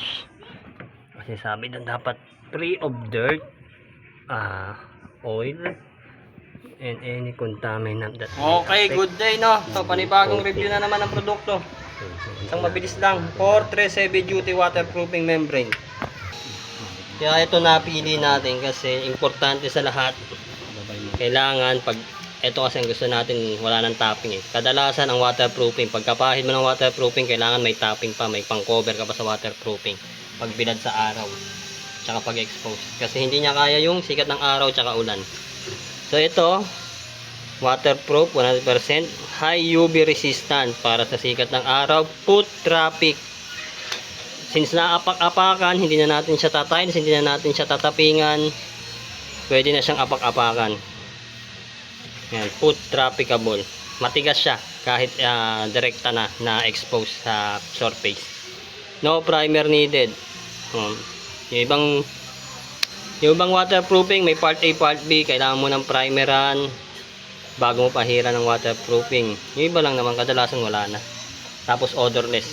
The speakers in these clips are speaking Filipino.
brush. Kasi sabi doon dapat free of dirt, ah, oil, and any contaminant that Okay, good day no. So panibagong Okay. review na naman ng produkto. Isang mabilis lang, 4-3 heavy duty waterproofing membrane. Kaya ito napili natin kasi importante sa lahat. Kailangan pag ito kasi ang gusto natin wala nang topping eh. Kadalasan ang waterproofing, pagkapahid mo ng waterproofing, kailangan may topping pa, may pang-cover ka pa sa waterproofing. Pag bilad sa araw, tsaka pag expose. Kasi hindi niya kaya yung sikat ng araw tsaka ulan. So ito, waterproof 100%, high UV resistant para sa sikat ng araw, foot traffic. Since naapak-apakan, hindi na natin siya tatiles, hindi na natin siya tatapingan, pwede na siyang apak-apakan. Yan, foot trafficable. Matigas siya kahit ah, direkta na na expose sa surface. No primer needed. Um, yung ibang yung ibang waterproofing, may part A, part B, kailangan mo ng primeran bago mo pahira ng waterproofing. Yung iba lang naman, kadalasan wala na. Tapos odorless.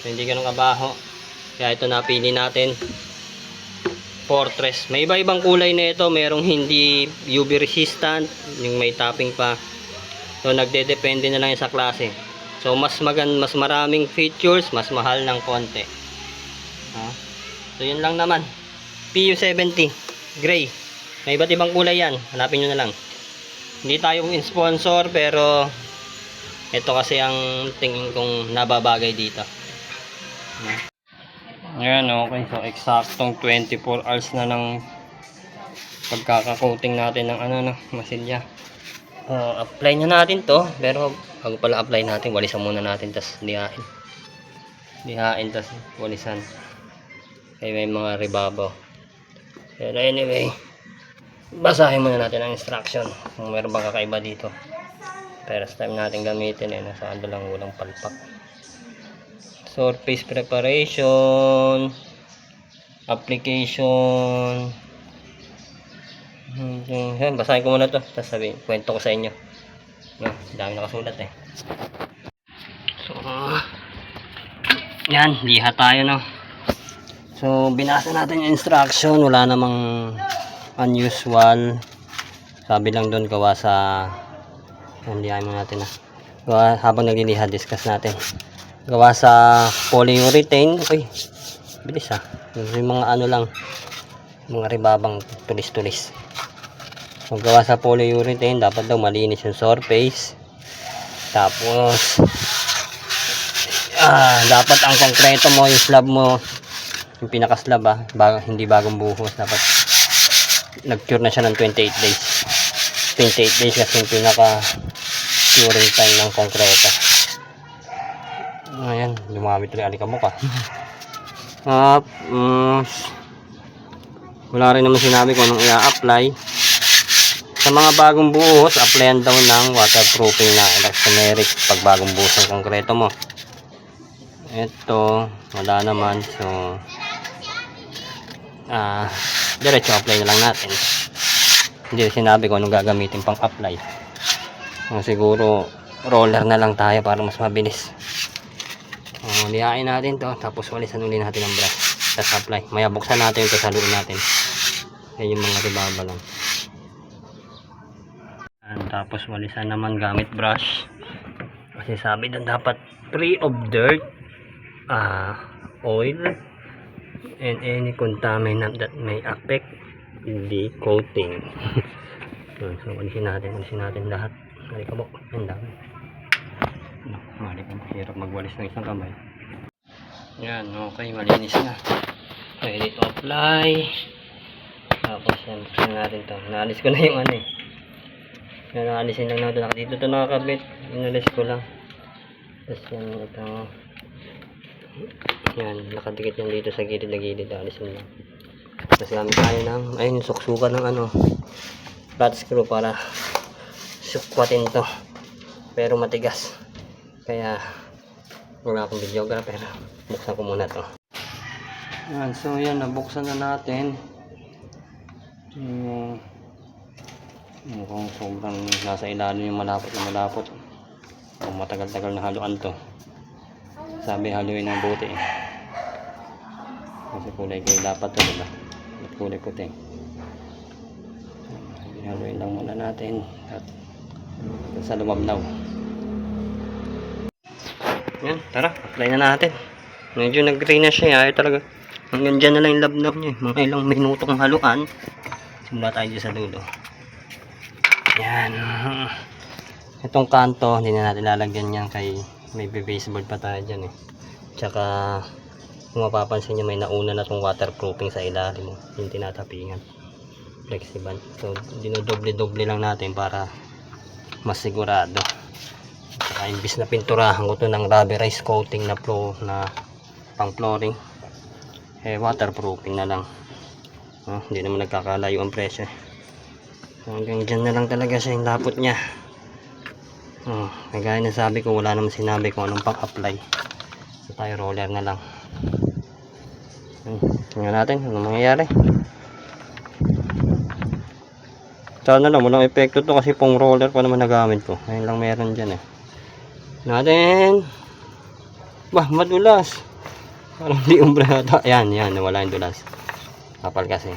Hindi ganun kabaho. Kaya ito napili natin. Fortress. May iba-ibang kulay na ito. Merong hindi UV resistant, yung may topping pa. So, nagde-depende na lang sa klase. So, mas magan mas maraming features, mas mahal ng konti. Ha? So, yun lang naman. PU70 gray. May iba't ibang kulay yan. Hanapin nyo na lang. Hindi tayo sponsor pero ito kasi ang tingin kong nababagay dito. Ayan, okay. So, eksaktong 24 hours na ng pagkaka-coating natin ng ano na, masilya. Uh, apply na natin to, pero bago pala apply natin, walisan muna natin, tas lihain. Lihain, tas walisan. Kaya may mga ribabaw. Pero anyway, basahin muna natin ang instruction kung meron bang kakaiba dito. First time natin gamitin eh, nasa ano lang walang palpak. Surface preparation, application, Hmm, yan, basahin ko muna to. Tapos sabihin, kwento ko sa inyo. No, dami nakasulat eh. So, yan, liha tayo no. So, binasa natin yung instruction. Wala namang unusual. Sabi lang doon gawa sa yan, lihain mo natin ah. Gawa, habang nagliliha, discuss natin. Gawa sa polyurethane. Uy, bilis ah. Yung mga ano lang, mga ribabang tulis-tulis. So, gawa sa polyurethane, dapat daw malinis yung surface. Tapos, ah, dapat ang konkreto mo, yung slab mo, yung pinaka-slab ah, bago, hindi bagong buhos, dapat nag-cure na siya ng 28 days. 28 days kasi yung pinaka curing time ng konkreto. Ayan, lumamit rin alikabok ah. Ah, mm, wala rin naman sinabi kung anong i-apply. Sa mga bagong buhos, applyan daw ng waterproofing na elastomeric pag bagong buhos ng konkreto mo. Ito, wala naman. So, ah, diretso apply na lang natin. Hindi sinabi ko anong gagamitin pang apply. So, siguro, roller na lang tayo para mas mabilis. Uh, lihain natin to. Tapos walisan uli natin ang brush tapos apply maya buksan natin ito sa loob natin. Yan yung mga ribaba lang. And, tapos walisan naman gamit brush. Kasi sabi doon dapat free of dirt ah oil and any contaminant that may affect the coating. So walisin natin walisin natin lahat. Halika mo ang dami. No, mali pa hirap magwalis ng isang kamay yan okay malinis na. Ready to apply. Tapos yan natin to. Naalis ko na yung ano eh. Yan naalisin lang natin. Dito to nakakabit. Inalis ko lang. Tapos yan ito. Yan nakadikit yan dito sa gilid na gilid. Alisin lang. Tapos gamit tayo ng ayun suksukan ng ano flat screw para sukwatin to. Pero matigas. Kaya wala akong videographer buksan ko muna to yan so yan nabuksan na natin yung mukhang sobrang nasa ilalim yung malapot na malapot kung matagal-tagal na haluan to sabi haluin ng buti Kasi kulay gray dapat to, diba? At kulay puti. Haluin lang muna natin. At sa lumablaw. Yan, tara, apply na natin. Medyo nag-gray na siya, ayaw talaga. Hanggang dyan na lang yung labnab niya. eh. Mga ilang minutong haluan. Simula tayo sa dulo. Yan. Itong kanto, hindi na natin lalagyan yan kay may baseboard pa tayo dyan eh. Tsaka, kung mapapansin nyo, may nauna na tong waterproofing sa ilalim. oh. Yung tinatapingan. Flexible. So, dinodoble-doble lang natin para mas sigurado. Tsaka, imbis na pinturahan ko to ng rubberized coating na flow na pang flooring. Eh waterproofing na lang. Oh, hindi naman nagkakalayo ang presyo. Hanggang dyan na lang talaga siya yung lapot niya. Oh, kagaya na sabi ko wala naman sinabi kung anong pang apply so tayo roller na lang. Hmm, tingnan natin ano mangyayari. Sana lang walang epekto to kasi pong roller pa naman nagamit ko. Ayun lang meron dyan eh. Natin. Bah madulas parang di umbrata yan yan nawala yung dulas. Kapal kasi.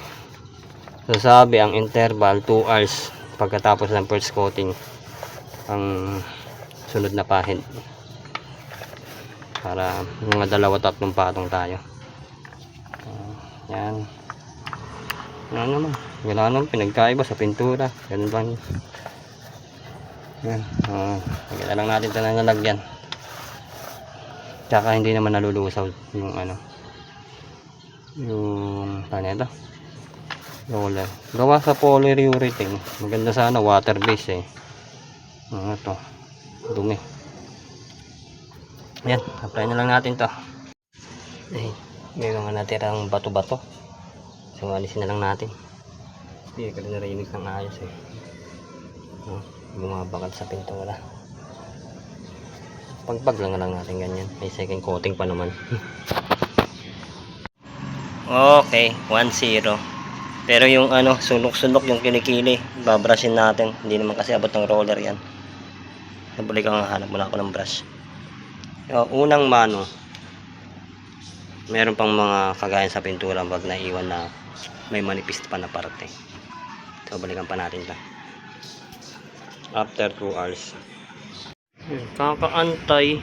So sabi ang interval 2 hours pagkatapos ng first coating ang sunod na pahid para mga dalawa tatlong patong tayo. Ah, yan ano naman. Wala naman. Pinagkaiba sa pintura. Ganun lang yan uh, lang natin ito na nalagyan Tsaka hindi naman nalulusaw yung ano. Yung ano ito? Roller. Gawa sa polyurethane. Maganda sana water base eh. Ano to? Dumi. Yan, apply na lang natin to. Ay, may mga natirang bato-bato. So, alisin na lang natin. Hindi ko na narinig ng ayos eh. Oh, bumabakal sa pintura pagpag lang lang natin ganyan. May second coating pa naman. Okay 1-0 pero yung ano sunok-sunok yung kilikili babrushin natin. Hindi naman kasi abot ng roller yan. Nabalik ang hanap. Muna ako ng brush. Yung unang mano meron pang mga kagayan sa pintura. Wag na iwan na may manipis pa na parte. So balikan pa natin ta after 2 hours kakaantay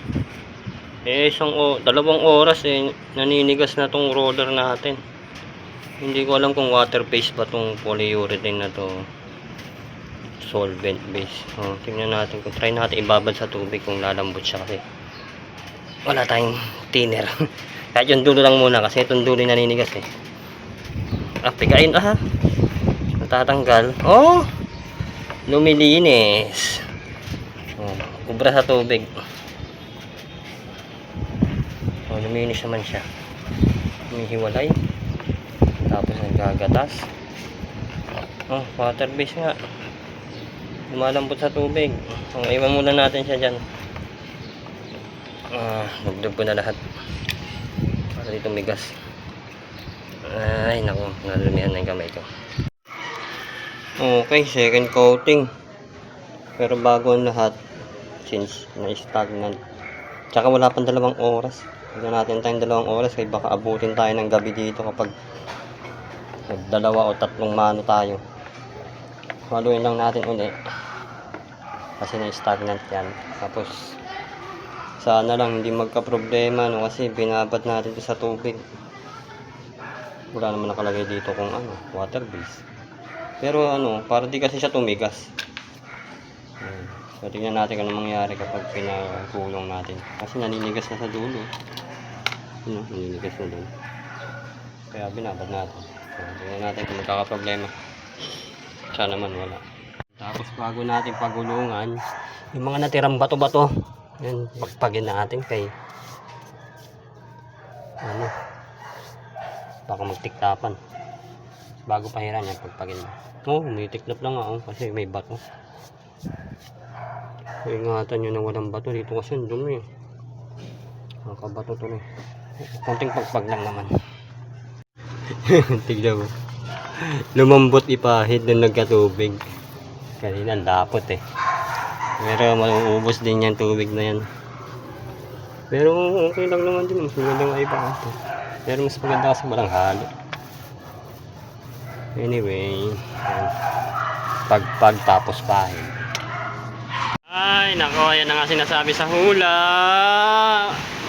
eh isang o, dalawang oras eh naninigas na tong roller natin. Hindi ko alam kung water based ba tong polyurethane na to. Solvent base. Oh, tingnan natin kung try natin ibabad sa tubig kung lalambot siya. Kasi wala tayong thinner. Kahit yung dulo lang muna kasi itong dulo naninigas eh. Ah pigain ah. Natatanggal. Oh! Lumilinis kubra sa tubig. Oh, luminis naman siya. Humihiwalay. Tapos nagagatas oh water base nga. Lumalambot sa tubig. Oh, iwan muna natin siya dyan. Ah dugdug ko na lahat. Para dito migas ay naku nalumihan na yung kamay ko. Okay second coating. Pero bago ang lahat since na-stagnant. Tsaka wala pang dalawang oras. Hindi natin tayong dalawang oras kaya baka abutin tayo ng gabi dito kapag nagdalawa o tatlong mano tayo. Haluin lang natin uli. Kasi na-stagnant yan. Tapos sana lang hindi magka-problema no kasi binabad natin sa tubig. Wala naman nakalagay dito kung ano, water base. Pero ano, para di kasi siya tumigas. So, tingnan natin kung ano mangyayari kapag pinagulong natin. Kasi naninigas na sa dulo. Ano, naninigas na doon. Kaya binabad natin. So, tingnan natin kung magkakaproblema. Sana naman wala. Tapos bago natin pagulungan, yung mga natirang bato-bato, yan, pagpagin natin kay ano, baka magtiktapan. Bago pahiran yan, pagpagin. Oh, may tiklop lang ako kasi may bato. Ingatan nyo na walang bato dito kasi ang dumi. Nakabato to eh. Konting pagpag lang naman. Tignan mo. Lumambot ipahid nung nagkatubig. Kanina ang dapot eh. Pero mauubos din yan tubig na yan. Pero okay lang naman din. Mas maganda nga ipa ito. Pero mas maganda kasi walang halo. Anyway, pagpag tapos pahin. Ay, nako, yan na nga sinasabi sa hula.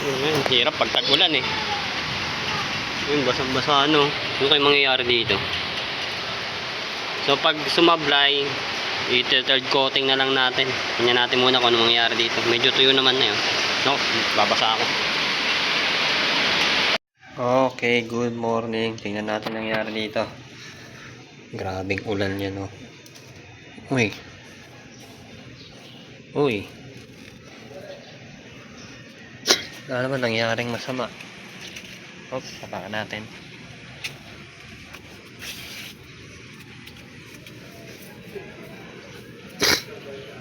Ayun, hirap pag tag-ulan eh. Yun, basang-basa ano. Ano kayo mangyayari dito? So, pag sumablay, i-third coating na lang natin. Tingnan natin muna kung ano mangyayari dito. Medyo tuyo naman na yun. No, babasa ako. Okay, good morning. Tingnan natin ang nangyari dito. Grabing ulan yan, oh. Uy. Uy. Wala naman nangyaring masama. Oops, tapakan natin.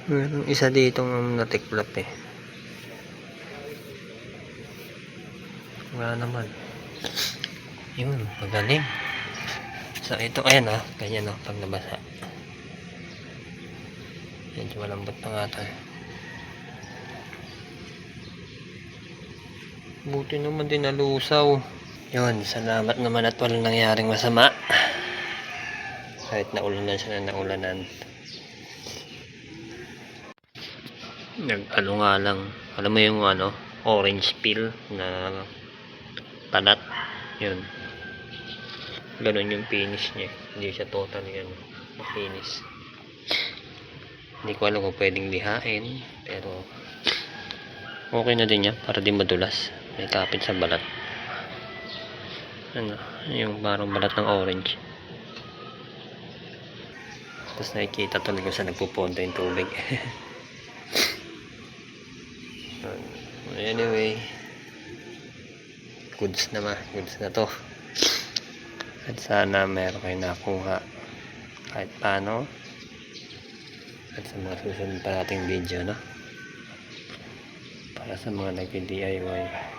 Meron isa dito ng natiklap eh. Wala naman. Yun, magaling. So ito, ayan ah, ganyan oh, pag nabasa. Medyo malambot na nga tayo. Buti naman din nalusaw. Yun, salamat naman at walang nangyaring masama. Kahit naulanan siya na naulanan. Nag-ano nga lang. Alam mo yung ano, orange peel na palat. Yun. Ganun yung finish niya. Hindi siya totally ano, finish. Hindi ko alam kung pwedeng lihain. Pero okay na din yan para di madulas. May kapit sa balat. Ano, yung parang balat ng orange. Tapos nakikita kung saan nagpupunta yung tubig. anyway, goods naman. Goods na to. At sana meron kayo nakuha kahit paano. At sa mga susunod pa nating video, no? Para sa mga nag-DIY.